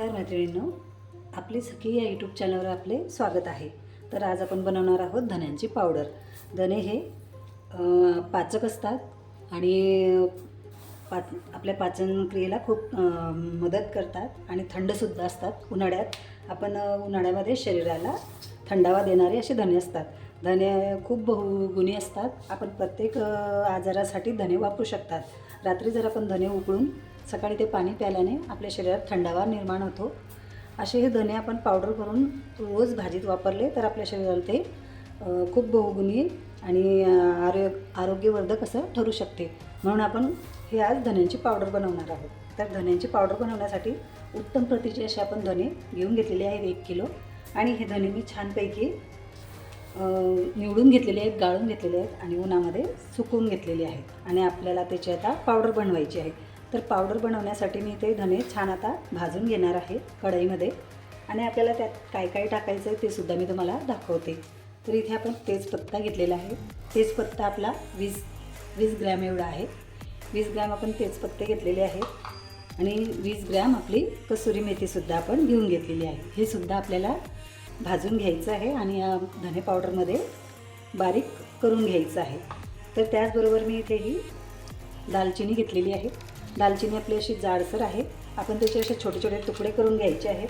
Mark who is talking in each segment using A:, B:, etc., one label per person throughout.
A: नमस्कार मैत्रिणींनो आपली सखी या यूट्यूब चॅनलवर आपले स्वागत आहे. तर आज आपण बनवणार आहोत धन्यांची पावडर. धने हे पाचक असतात आणि पाच आपल्या पाचन क्रियेला खूप मदत करतात आणि थंडसुद्धा असतात. उन्हाळ्यात आपण उन्हाळ्यामध्ये शरीराला थंडावा देणारे असे धने असतात. धने खूप बहुगुणी असतात. आपण प्रत्येक आजारासाठी धने वापरू शकतात. रात्री जर आपण धने उकळून सकाळी ते पाणी प्यायल्याने आपल्या शरीरात थंडावा निर्माण होतो. असे हे धने आपण पावडर करून रोज भाजीत वापरले तर आपल्या शरीराला ते खूप बहुगुणी आणि आरो आरोग्यवर्धक असं ठरू शकते. म्हणून आपण हे आज धन्यांची पावडर बनवणार आहोत. तर धन्यांची पावडर बनवण्यासाठी उत्तम प्रतीचे असे आपण धने घेऊन घेतलेले आहेत एक किलो. आणि हे धने मी छानपैकी निवडून घेतलेले आहेत गाळून घेतलेले आहेत आणि उन्हामध्ये सुकवून घेतलेले आहेत. आणि आपल्याला त्याची आता पावडर बनवायची आहे. तर पावडर बनवण्यासाठी मी ते धने छान आता भाजून घेणार आहे कढईमध्ये. आणि आपल्याला त्यात काय काय टाकायचं आहे ते सुद्धा मी तुम्हाला दाखवते. तर इथे आपण तेजपत्ता घेतलेला आहे. तेजपत्ता आपला वीस वीस ग्रॅम एवढा आहे. वीस ग्रॅम आपण तेजपत्ते घेतलेले आहेत. आणि वीस ग्रॅम आपली कसुरी मेथीसुद्धा आपण घेऊन घेतलेली आहे. हे सुद्धा आपल्याला भाजून घ्यायचं आहे आणि या धने पावडरमध्ये बारीक करून घ्यायचं आहे. तर त्याचबरोबर मी इथे ही दालचिनी घेतलेली आहे. दालचिनी आपली अशी जाडसर आहे. आपण त्याचे असे छोटे छोटे तुकडे करून घ्यायचे आहेत.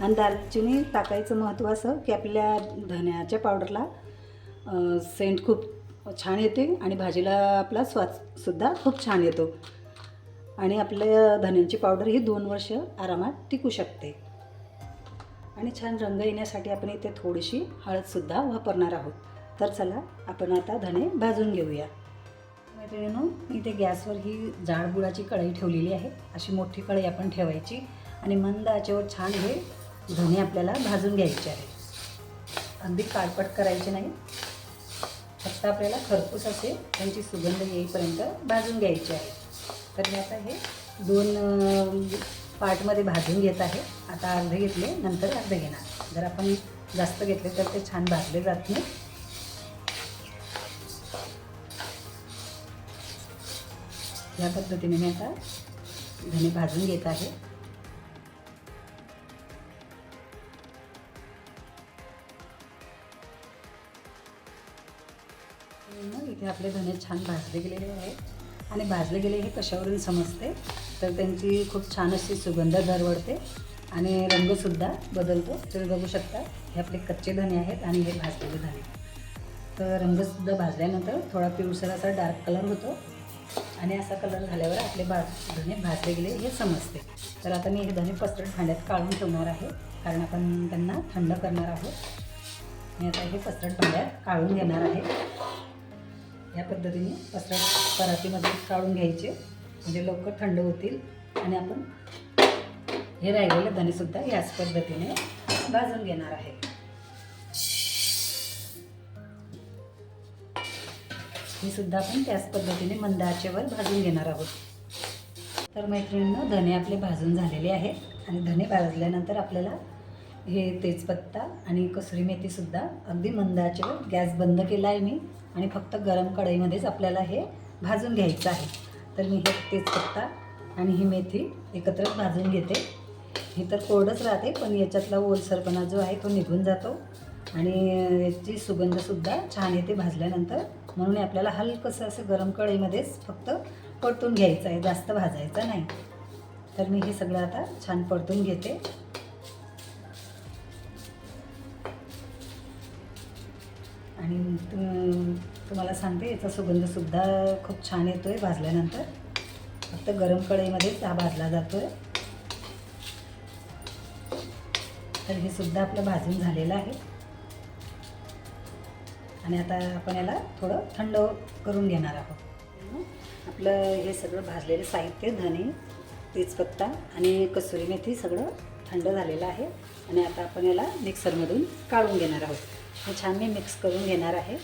A: आणि दालचिनी टाकायचं महत्त्व असं की आपल्या धन्याच्या पावडरला सेंट खूप छान येते आणि भाजीला आपला स्वादसुद्धा खूप छान येतो. आणि आपल्या धन्यांची पावडर ही दोन वर्ष आरामात टिकू शकते. आणि छान रंग येण्यासाठी आपण इथे थोडीशी हळदसुद्धा वापरणार आहोत. तर चला आपण आता धणे भाजून घेऊया. मैत्रिणींनो इथे गॅसवर ही जाडबुडाची कढई ठेवलेली आहे. अशी मोठी कढई आपण ठेवायची आणि मंद आचेवर छान हे धणे आपल्याला भाजून घ्यायचे आहे. अगदी काळपट करायचे नाही. फक्त आपल्याला खरपूस असे त्यांची सुगंध येईपर्यंत भाजून घ्यायची आहे. तर मी आता हे दोन पार्टमध्ये भाजून घेत आहे. आता अर्धे घेतले नंतर अर्धे घेणार. जर आपण जास्त घेतले तर ते छान भाजले जात नाही. या पद्धतीने मी आता धने भाजून घेत आहे. मग इथे आपले धने छान भाजले गेलेले आहेत. आणि भाजले गेले हे कशावरून समजते? तर त्यांची खूप छान अशी सुगंध दरवडते आणि रंगसुद्धा बदलतो. तुम्ही बघू शकता हे आपले कच्चे धने आहेत आणि हे भाजलेले धने. तर रंगसुद्धा भाजल्यानंतर थोडा पिवसर असा डार्क कलर होतो आणि असा कलर झाल्यावर आपले भा धणे भाजले गेले हे समजते. तर आता मी हे धने पसरट भांड्यात काढून ठेवणार आहे कारण आपण त्यांना थंड करणार आहोत. मी आता हे पसरट भांड्यात काढून घेणार आहे. या पद्धतीने पसरट परातीमध्ये काढून घ्यायचे. म्हणजे लवकर थंड होतील आणि आपण हे राहिलेलं धनेसुद्धा याच पद्धतीने भाजून घेणार आहे. हे सुद्धा आपण त्याच पद्धतीने मंद आचेवर भाजून घेणार आहोत. तर मैत्रिणींनो धने आपले भाजून झालेले आहेत आणि धने भाजल्यानंतर आपल्याला हे तेजपत्ता आणि कसुरी मेथीसुद्धा अगदी मंद आचेवर गॅस बंद केला आहे मी आणि फक्त गरम कढईमध्येच आपल्याला हे भाजून घ्यायचं आहे. तर मी हे तेजपत्ता आणि ही मेथी एकत्रच भाजून घेते. हे तर कोरडंच राहते पण याच्यातला ओलसरपणा जो आहे तो निघून जातो. आणि याची सुगंधसुद्धा छान येते भाजल्यानंतर. म्हणून आपल्याला हलकंसं असं गरम कढईमध्येच फक्त परतून घ्यायचं आहे जास्त भाजायचं नाही. तर मी हे सगळं आता छान परतून घेते. आणि तुम्हाला सांगते याचा सुगंधसुद्धा खूप छान येतो आहे भाजल्यानंतर. फक्त गरम कढईमध्येच हा भाजला जातो आहे तर हे सुद्धा आपलं भाजून झालेलं आहे. आणि आता आपण याला थोडं थंड करून घेणार आहोत. आपलं हे सगळं भाजलेलं साहित्य धने तेजपत्ता आणि कसुरी मेथी सगळं थंड झालेलं आहे. आणि आता आपण याला मिक्सरमधून काढून घेणार आहोत. हे छान मी मिक्स करून घेणार आहे.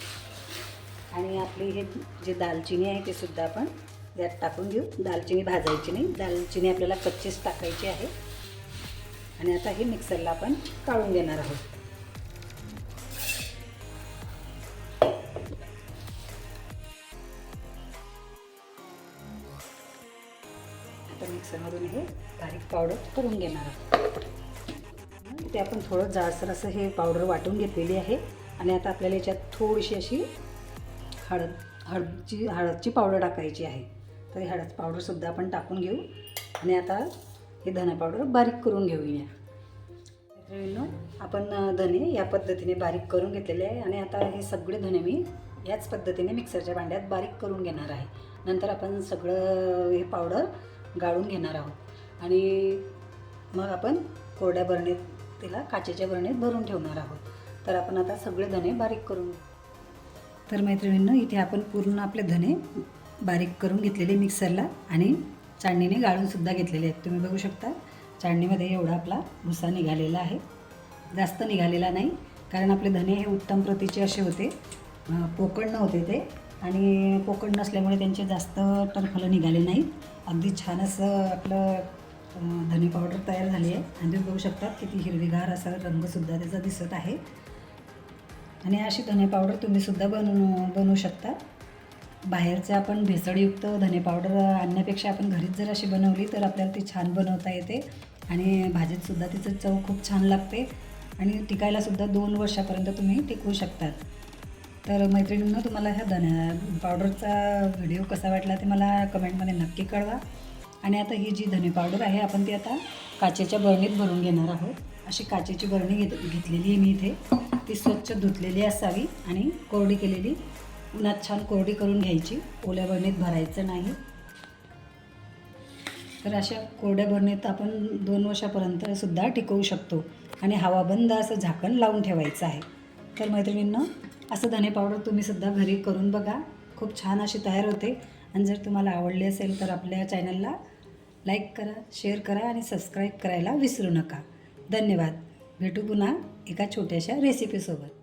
A: आणि आपली हे जे दालचिनी आहे ते सुद्धा आपण यात टाकून घेऊ दालचिनी भाजायची नाही. दालचिनी आपल्याला कच्चीच टाकायची आहे. आणि आता हे मिक्सरला आपण काढून घेणार आहोत. आता मिक्सरमधून हे बारीक पावडर करून घेणार आहोत. ते आपण थोडं जाडसर असं हे पावडर वाटून घेतलेली आहे. आणि आता आपल्याला याच्यात थोडीशी अशी हळद हळदची हळदची पावडर टाकायची आहे. तर ही हळद पावडरसुद्धा आपण टाकून घेऊ. आणि आता हे धना पावडर बारीक करून घेऊया मित्रांनो आपण धने या पद्धतीने बारीक करून घेतलेले आहे आणि आता हे सगळे धने मी याच पद्धतीने मिक्सरच्या भांड्यात बारीक करून घेणार आहे. नंतर आपण सगळं हे पावडर गाळून घेणार आहोत. आणि मग आपण कोरड्या बरणीत तिला काचेच्या बरणीत भरून ठेवणार आहोत. तर आपण आता सगळे धने बारीक करून तर मैत्रिणींनो इथे आपण पूर्ण आपले धने बारीक करून घेतलेले मिक्सरला आणि चाळणीने गाळूनसुद्धा घेतलेले आहेत. तुम्ही बघू शकता चाळणीमध्ये एवढा आपला भुसा निघालेला आहे. जास्त निघालेला नाही कारण आपले धने हे उत्तम प्रतीचे असे होते. पोकण पोकळ नव्हते ते आणि पोकळ नसल्यामुळे त्यांचे जास्त टरफलं निघाले नाहीत अगदी छान असं आपलं धने पावडर तयार झाली आहे. आणि तुम्ही बघू शकता किती हिरवीगार असा रंगसुद्धा त्याचा दिसत आहे. आणि अशी धने पावडर तुम्हीसुद्धा बनवू बनवू शकता. बाहेरचे आपण भेसळयुक्त धने पावडर आणण्यापेक्षा आपण घरीच जर अशी बनवली तर आपल्याला ती छान बनवता येते. आणि भाजीतसुद्धा तिचं चव खूप छान लागते. आणि टिकायलासुद्धा दोन वर्षापर्यंत तुम्ही टिकवू शकतात. तर मैत्रिणींना तुम्हाला ह्या धन्या पावडरचा व्हिडिओ कसा वाटला ते मला कमेंटमध्ये नक्की कळवा. आणि आता ही जी धने पावडर आहे आपण ती आता काचेच्या बरणीत भरून घेणार आहोत. अशी काचेची बरणी घेत घेतलेली आहे मी इथे. ती स्वच्छ धुतलेली असावी आणि कोरडी केलेली. उन्हात छान कोरडी करून घ्यायची. ओल्या बरणीत भरायचं नाही. तर अशा कोरड्या बरणीत आपण दोन वर्षापर्यंत सुद्धा टिकवू शकतो. आणि हवा बंद असं झाकण लावून ठेवायचं आहे. तर मैत्रिणींना असं धने पावडर तुम्ही सुद्धा घरी करून बघा. खूप छान अशी तयार होते. आणि जर तुम्हाला आवडली असेल तर आपल्या चॅनलला लाईक करा शेअर करा आणि सबस्क्राईब करायला विसरू नका. धन्यवाद. भेटू पुन्हा एका छोट्याशा रेसिपीसोबत.